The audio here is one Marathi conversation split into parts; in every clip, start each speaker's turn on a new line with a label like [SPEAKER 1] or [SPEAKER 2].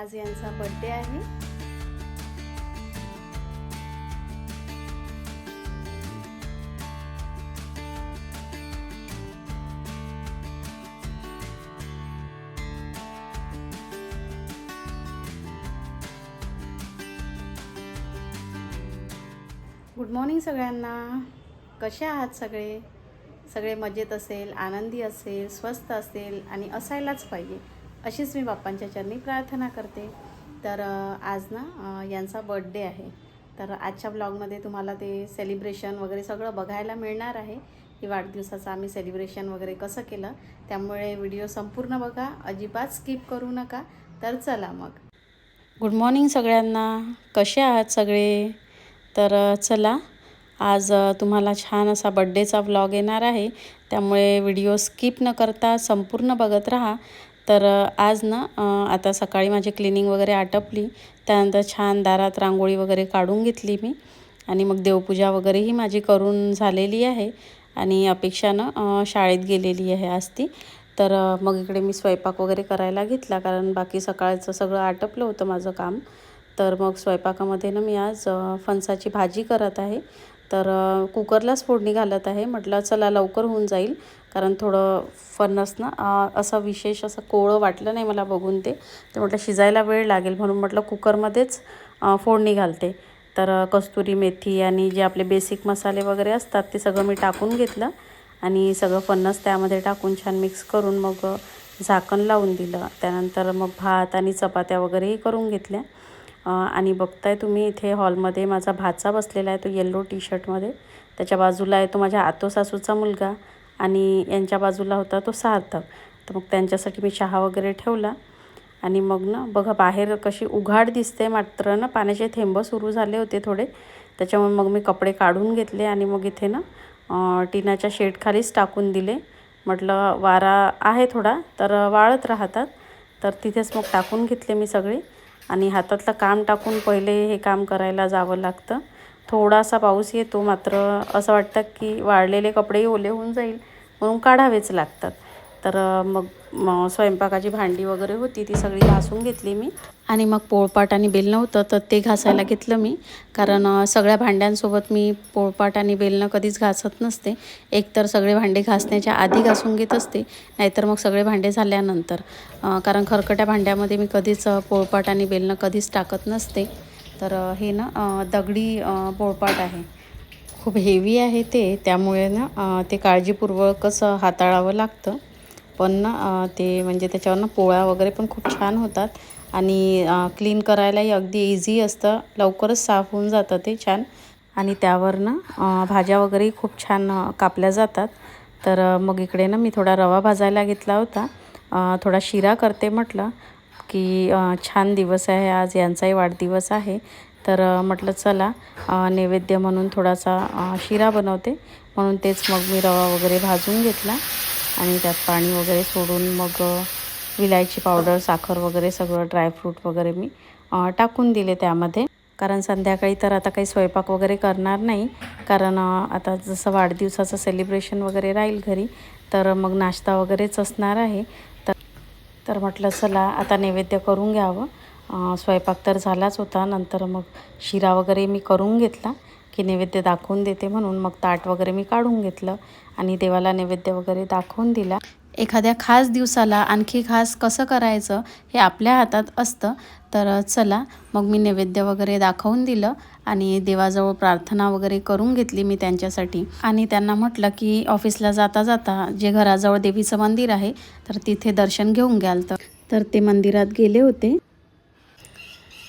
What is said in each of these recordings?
[SPEAKER 1] आज यांचा बड्डे आहे. गुड मॉर्निंग सगळ्यांना. कसे आहात सगळे? सगळे मजेत असेल आनंदी असेल स्वस्त असेल आणि असायलाच पाहिजे. अशीच मी बाप्पांच्या चरणी प्रार्थना करते. तर आज ना यांचा बर्थडे आहे. तर आजच्या ब्लॉगमध्ये तुम्हाला ते सेलिब्रेशन वगैरे सगळं बघायला मिळणार आहे. की वाढदिवसाचं आम्ही सेलिब्रेशन वगैरे कसं केलं त्यामुळे व्हिडिओ संपूर्ण बघा. अजिबात स्किप करू नका. तर चला मग. गुड मॉर्निंग सगळ्यांना. कसे आहात सगळे? तर चला. आज तुम्हाला छान असा बड्डेचा व्लॉग येणार आहे. त्यामुळे व्हिडिओ स्किप न करता संपूर्ण बघत राहा. तर आज ना आता सकाळी माझी क्लिनिंग वगैरे आटपली. त्यानंतर छान दारात रांगोळी वगैरे काढून घेतली मी. आणि मग देवपूजा वगैरेही माझी करून झालेली आहे. आणि अपेक्षानं शाळेत गेलेली आहे आज ती. तर मग इकडे मी स्वयंपाक वगैरे करायला घेतला. कारण बाकी सकाळचं सगळं आटपलं होतं माझं काम. तर मग स्वयंपाकामध्ये ना मी आज फणसाची भाजी करत आहे. तर कुकरलाच फोडणी घालत आहे. म्हटलं चला लवकर होऊन जाईल. कारण थोडं फणस ना असं विशेष असं कोळं वाटलं नाही मला बघून ते. तर म्हटलं शिजायला वेळ लागेल. म्हणून म्हटलं कुकरमध्येच फोडणी घालते. तर कस्तुरी मेथी आणि जे आपले बेसिक मसाले वगैरे असतात ते सगळं मी टाकून घेतलं. आणि सगळं फणस त्यामध्ये टाकून छान मिक्स करून मग झाकण लावून दिलं. त्यानंतर मग भात आणि चपात्या वगैरेही करून घेतल्या. आणि बघताय तुम्ही इथे हॉलमध्ये माझा भाचा बसलेला आहे तो येल्लो टी शर्टमध्ये त्याच्या बाजूला आहे तो माझ्या आतो सासूचा मुलगा आणि यांच्या बाजूला होता तो सार्थक. तर मग त्यांच्यासाठी मी चहा वगैरे ठेवला. आणि मग ना बघा बाहेर कशी उघाड दिसते मात्र ना पाण्याचे थेंब सुरू झाले होते थोडे. त्याच्यामुळे मग मी कपडे काढून घेतले आणि मग इथे ना टिनाच्या शेडखालीच टाकून दिले. म्हटलं वारा आहे थोडा तर वाळत राहतात. तर तिथेच मग टाकून घेतले मी सगळे. आणि हातातलं काम टाकून पहिले हे काम करायला जावं लागतं. थोडासा पाऊस येतो मात्र असं वाटतं की वाळलेले कपडेही ओले होऊन जाईल म्हणून काढावेच लागतात. तर मग मग स्वयंपाकाची भांडी वगैरे होती ती सगळी घासून घेतली मी. आणि मग पोळपाट आणि बेल नव्हतं तर ते घासायला घेतलं मी. कारण सगळ्या भांड्यांसोबत मी पोळपाट आणि बेलणं कधीच घासत नसते. एकतर सगळे भांडे घासण्याच्या आधी घासून घेत असते नाहीतर मग सगळे भांडे झाल्यानंतर. कारण खरकट्या भांड्यामध्ये मी कधीच पोळपाट आणि बेलणं कधीच टाकत नसते. तर हे ना दगडी पोळपाट आहे. खूप हेवी आहे ते त्यामुळे ना ते काळजीपूर्वक कसं हाताळावं लागतं. पण ना ते म्हणजे त्याच्यावर ना पोळ्या वगैरे पण खूप छान होतात. आणि क्लीन करायलाही अगदी इझी असतं. लवकरच साफ होऊन जातं ते छान. आणि त्यावर ना भाज्या वगैरेही खूप छान कापल्या जातात. तर मग इकडे ना मी थोडा रवा भाजायला घेतला होता. थोडा शिरा करते म्हटलं की छान दिवस आहे आज यांचाही वाढदिवस आहे. तर म्हटलं चला नैवेद्य म्हणून थोडासा शिरा बनवते. म्हणून तेच मग मी रवा वगैरे भाजून घेतला. आणि त्यात पाणी वगैरे सोडून मग विलायची पावडर साखर वगैरे सगळं ड्रायफ्रूट वगैरे मी टाकून दिले त्यामध्ये. कारण संध्याकाळी तर आता काही स्वयंपाक वगैरे करणार नाही. कारण आता जसं वाढदिवसाचं सेलिब्रेशन वगैरे राहील घरी तर मग नाश्ता वगैरेच असणार आहे. तर तर म्हटलं चला आता नैवेद्य करून घ्यावं. स्वयंपाक तर झालाच होता. नंतर मग शिरा वगैरे मी करून घेतला की नैवेद्य दाखवून देते म्हणून मग ताट वगैरे मी काढून घेतलं. आणि देवाला नैवेद्य वगैरे दाखवून दिला. एखाद्या खास दिवसाला आणखी खास कसं करायचं हे आपल्या हातात असतं. तर चला मग मी नैवेद्य वगैरे दाखवून दिलं आणि देवाजवळ प्रार्थना वगैरे करून घेतली मी त्यांच्यासाठी. आणि त्यांना म्हटलं की ऑफिसला जाता जाता जे घराजवळ देवीचं मंदिर आहे तर तिथे दर्शन घेऊन घ्याल तर. तर ते मंदिरात गेले होते.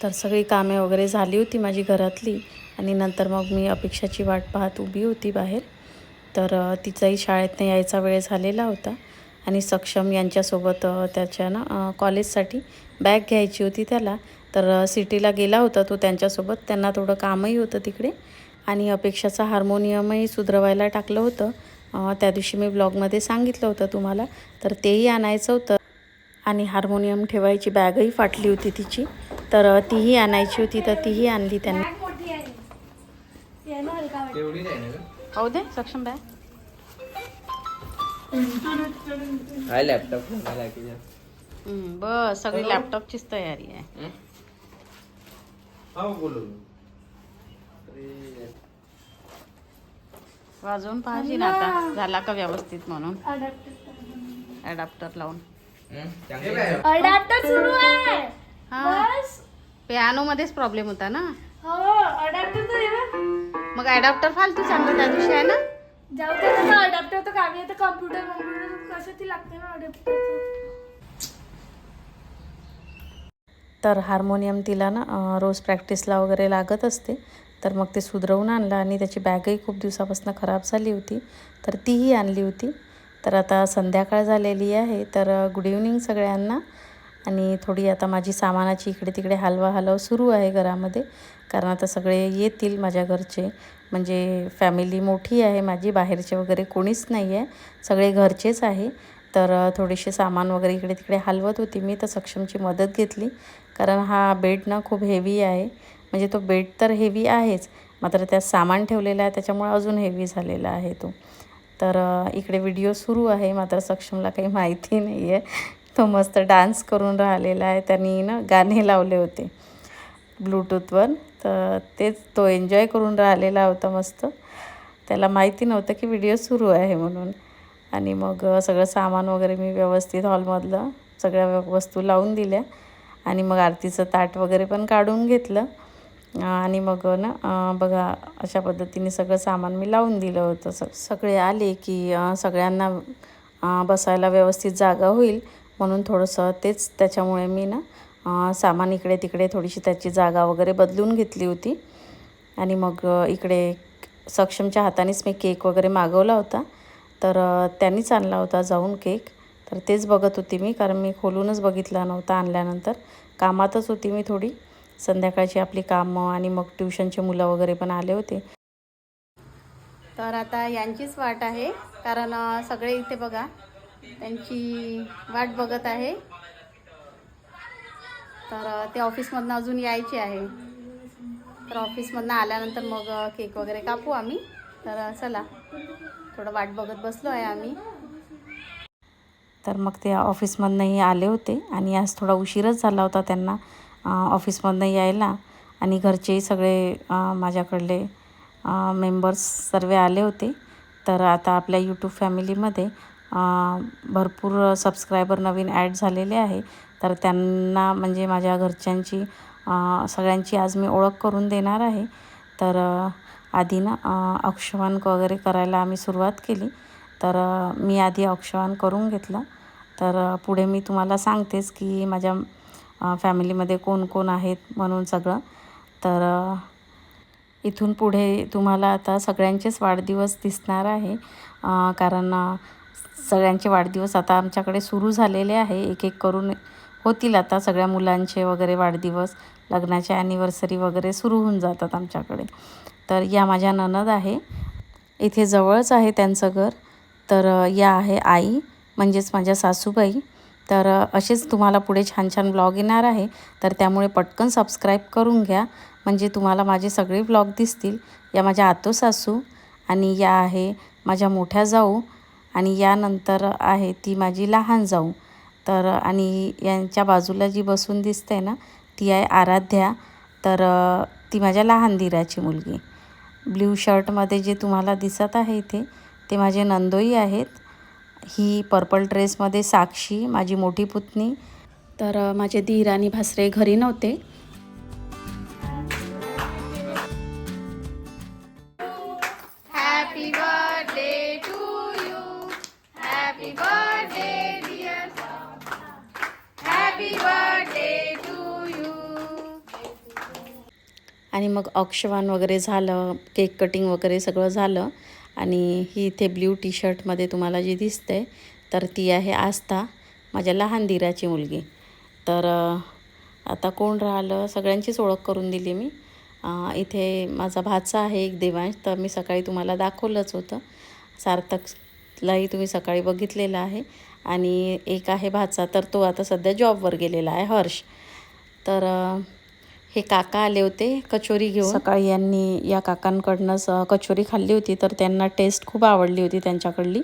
[SPEAKER 1] तर सगळी कामे वगैरे झाली होती माझी घरातली आणि नंतर मग मी अपेक्षाची वाट पाहत उभी होती बाहेर. तर तिचाही शाळेतनं यायचा वेळ झालेला होता आणि सक्षम यांच्यासोबत त्याच्या ना कॉलेजसाठी बॅग घ्यायची होती त्याला. तर सिटीला गेला होता तो त्यांच्यासोबत. त्यांना थोडं कामही होतं तिकडे आणि अपेक्षाचा हार्मोनियमही सुधरवायला टाकलं होतं. त्या दिवशी मी ब्लॉगमध्ये सांगितलं होतं तुम्हाला. तर तेही आणायचं होतं आणि हार्मोनियम ठेवायची बॅगही फाटली होती तिची. तर तीही आणायची होती तर तीही आणली त्यांनी? हो दे सक्षम
[SPEAKER 2] आहे लॅपटॉप मला की
[SPEAKER 3] हम्म, बस सगळी लॅपटॉपचीच तयारी आहे.
[SPEAKER 2] हा
[SPEAKER 3] वाजवून पाहिजे ना आता. झाला का व्यवस्थित म्हणून? अडॅप्टर लावून.
[SPEAKER 2] हे
[SPEAKER 4] अडॅप्टर सुरू आहे.
[SPEAKER 3] हा.
[SPEAKER 4] बस.
[SPEAKER 3] पियानो मध्येच प्रॉब्लेम होता ना?
[SPEAKER 4] हो अडॅप्टर तर आहे
[SPEAKER 3] मग अडॅप्टर फालतू चांगलं त्या दिवशी आहे ना?
[SPEAKER 4] जाऊ दे ना अडॅप्टर तर कामी आहे कम्प्युटर कम्प्युटर कसं ती लागते ना अडॅप्टर
[SPEAKER 1] तर हार्मोनियम तिला ना रोज प्रॅक्टिसला वगैरे लागत असते. तर मग ते सुधरवून आणलं आणि त्याची बॅगही खूप दिवसापासून खराब झाली होती. तर तीही आणली होती. तर आता संध्याकाळ झालेली आहे. तर गुड इव्हनिंग सगळ्यांना. आणि थोडी आता माझी सामानाची इकडे तिकडे हलवा हलव सुरू आहे घरामध्ये. कारण आता सगळे येतील माझ्या घरचे. म्हणजे फॅमिली मोठी आहे माझी बाहेरचे वगैरे कोणीच नाही आहे सगळे घरचेच आहे. तर थोडेसे सामान वगैरे इकडे तिकडे हलवत होती मी तर सक्षमची मदत घेतली. कारण हा बेड ना खूप हेवी आहे. म्हणजे तो बेड तर हेवी आहेच. मात्र त्यात सामान ठेवलेलं आहे त्याच्यामुळे अजून हेवी झालेला आहे तो. तर इकडे व्हिडिओ सुरू आहे मात्र सक्षमला काही माहिती नाही आहे तो मस्त डान्स करून राहिलेला आहे. त्यांनी ना गाणे लावले होते ब्लूटूथवर. तर तेच तो एन्जॉय करून राहिलेला होता मस्त. त्याला माहिती नव्हतं की व्हिडिओ सुरू आहे म्हणून. आणि मग सगळं सामान वगैरे मी व्यवस्थित हॉलमधलं सगळ्या वस्तू लावून दिल्या. आणि मग आरतीचं ताट वगैरे पण काढून घेतलं. आणि मग ना बघा अशा पद्धतीने सगळं सामान मी लावून दिलं होतं. स सगळे आले की सगळ्यांना बसायला व्यवस्थित जागा होईल. म्हणून थोडंसं तेच त्याच्यामुळे मी ना सामान इकडे तिकडे थोडीशी त्याची जागा वगैरे बदलून घेतली होती. आणि मग इकडे सक्षमच्या हातानेच मी केक वगैरे मागवला होता. तर त्यांनीच आणला होता जाऊन केक. तर तेच बघत होती मी कारण मी खोलूनच बघितला नव्हता आणल्यानंतर. कामातच होती मी थोडी. संध्याकाळची आपली कामं आणि मग ट्युशनचे मुलं वगैरे पण आले होते.
[SPEAKER 3] तर आता यांचीच वाट आहे कारण सगळे इथे बघा त्यांची वाट बघत आहे. तर ते ऑफिसमधनं अजून यायचे आहे. तर ऑफिसमधनं आल्यानंतर मग केक वगैरे कापू आम्ही. तर चला. थोडं वाट बघत बसलो आहे आम्ही.
[SPEAKER 1] तर मग ते ऑफिसमधनंही आले होते. आणि आज थोडा उशीरच झाला होता त्यांना ऑफिसमधनं यायला. आणि घरचेही सगळे माझ्याकडले मेंबर्स सर्व आले होते. तर आता आपल्या यूट्यूब फॅमिलीमध्ये भरपूर सबस्क्रायबर नवीन ॲड झालेले आहे. तर त्यांना म्हणजे माझ्या घरच्यांची सगळ्यांची आज मी ओळख करून देणार आहे. तर आधी ना अक्षवांक वगैरे करायला आम्ही सुरुवात केली. तर मी आधी अक्षवान करून घेतलं. तर पुढे मी तुम्हाला सांगतेच की माझ्या फॅमिलीमध्ये कोण कोण आहेत म्हणून सगळं. तर इथून पुढे तुम्हाला आता सगळ्यांचेच वाढदिवस दिसणार आहे. कारण सगळ्यांचे वाढदिवस आता आमच्याकडे सुरू झालेले आहे. एक एक करून होतील आता सगळ्या मुलांचे वगैरे वाढदिवस लग्नाच्या ॲनिव्हर्सरी वगैरे सुरू होऊन जातात आमच्याकडे. तर या माझ्या ननद आहे. इथे जवळच आहे त्यांचं घर. तर या आहे आई म्हणजेच माझ्या सासूबाई. तर असेच तुम्हाला पुढे छान छान ब्लॉग येणार आहे. तर त्यामुळे पटकन सबस्क्राईब करून घ्या. म्हणजे तुम्हाला माझे सगळे ब्लॉग दिसतील. या माझ्या आतो सासू आणि या आहे माझ्या मोठ्या जाऊ. आणि यानंतर आहे ती माझी लहान जाऊ. तर आणि यांच्या बाजूला जी बसून दिसते ना ती आहे आराध्या. तर ती माझ्या लहान दिराची मुलगी. ब्ल्यू शर्टमध्ये जे तुम्हाला दिसत आहे इथे ते माझे नंदोई आहेत. ही पर्पल ड्रेसमध्ये साक्षी माझी मोठी पुतणी.
[SPEAKER 3] तर माझे धीर आणि भासरे घरी नव्हते.
[SPEAKER 1] आणि मग औक्षवान वगैरे झालं केक कटिंग वगैरे सगळं झालं. आणि ही इथे ब्ल्यू टी शर्टमध्ये तुम्हाला जी दिसते तर ती आहे आस्था माझ्या लहान दिराची मुलगी. तर आता कोण राहिलं? सगळ्यांचीच ओळख करून दिली मी. इथे माझा भाचा आहे एक देवांश तर मी सकाळी तुम्हाला दाखवलंच होतं. सार्थकलाही तुम्ही सकाळी बघितलेलं आहे. आणि एक आहे भाचा तर तो आता सध्या जॉबवर गेलेला आहे हर्ष. तर हे काका आले होते कचोरी घेऊन. सकाळी यांनी या काकांकडनंच कचोरी खाल्ली होती तर त्यांना टेस्ट खूप आवडली होती त्यांच्याकडली.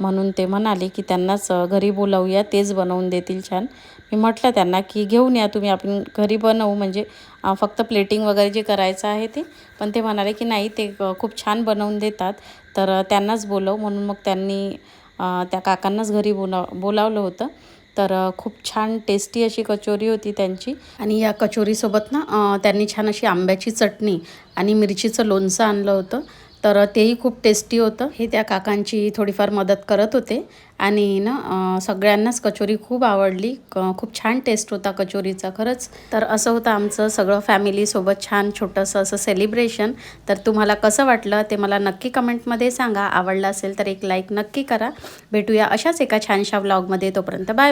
[SPEAKER 1] म्हणून ते म्हणाले की त्यांनाच घरी बोलावूया तेच बनवून देतील छान.
[SPEAKER 5] मी म्हटलं त्यांना की घेऊन या तुम्ही आपण घरी बनवू. म्हणजे फक्त प्लेटिंग वगैरे जे करायचं आहे ते. पण ते म्हणाले की नाही ते खूप छान बनवून देतात. तर त्यांनाच बोलव. म्हणून मग त्यांनी त्या काकांनाच घरी बोलाव बोलावलं होतं. तर खूप छान टेस्टी अशी कचोरी होती त्यांची.
[SPEAKER 1] आणि या कचोरीसोबत ना त्यांनी छान अशी आंब्याची चटणी आणि मिरचीचं लोणचं आणलं होतं. तर तेही खूप टेस्टी होतं. हे त्या काकांची थोडीफार मदत करत होते. आणि ना सगळ्यांनाच कचोरी खूप आवडली. खूप छान टेस्ट होता कचोरीचा खरंच. तर असं होतं आमचं सगळं फॅमिलीसोबत छान छोटंसं असं सेलिब्रेशन. तर तुम्हाला कसं वाटलं ते मला नक्की कमेंटमध्ये सांगा. आवडलं असेल तर एक लाईक नक्की करा. भेटूया अशाच एका छानशा व्लॉगमध्ये. तोपर्यंत बाय.